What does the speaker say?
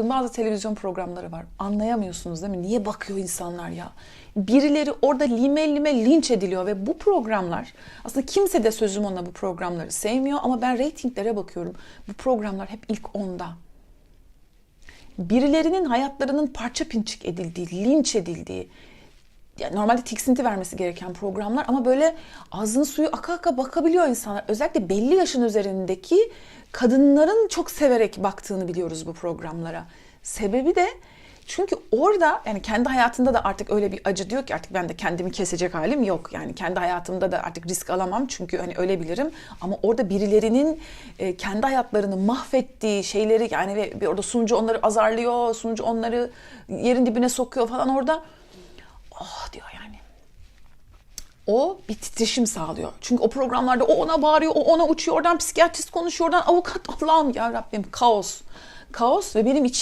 bakın bazı televizyon programları var. Anlayamıyorsunuz değil mi? Niye bakıyor insanlar ya? Birileri orada lime lime linç ediliyor ve bu programlar aslında kimse de sözüm ona bu programları sevmiyor ama ben reytinglere bakıyorum. Bu programlar hep ilk onda. Birilerinin hayatlarının parça pinçik edildiği, linç edildiği, yani normalde tiksinti vermesi gereken programlar ama böyle ağzının suyu aka aka bakabiliyor insanlar. Özellikle belli yaşın üzerindeki kadınların çok severek baktığını biliyoruz bu programlara. Sebebi de çünkü orada yani kendi hayatında da artık öyle bir acı diyor ki artık ben de kendimi kesecek halim yok. Yani kendi hayatımda da artık risk alamam çünkü hani ölebilirim. Ama orada birilerinin e, kendi hayatlarını mahvettiği şeyleri yani ve orada sunucu onları azarlıyor, sunucu onları yerin dibine sokuyor falan orada oh diyor yani. O bir titreşim sağlıyor. Çünkü o programlarda o ona bağırıyor, o ona uçuyor, oradan psikiyatrist konuşuyor, oradan avukat. Allah'ım ya Rabbim kaos. Kaos ve benim içim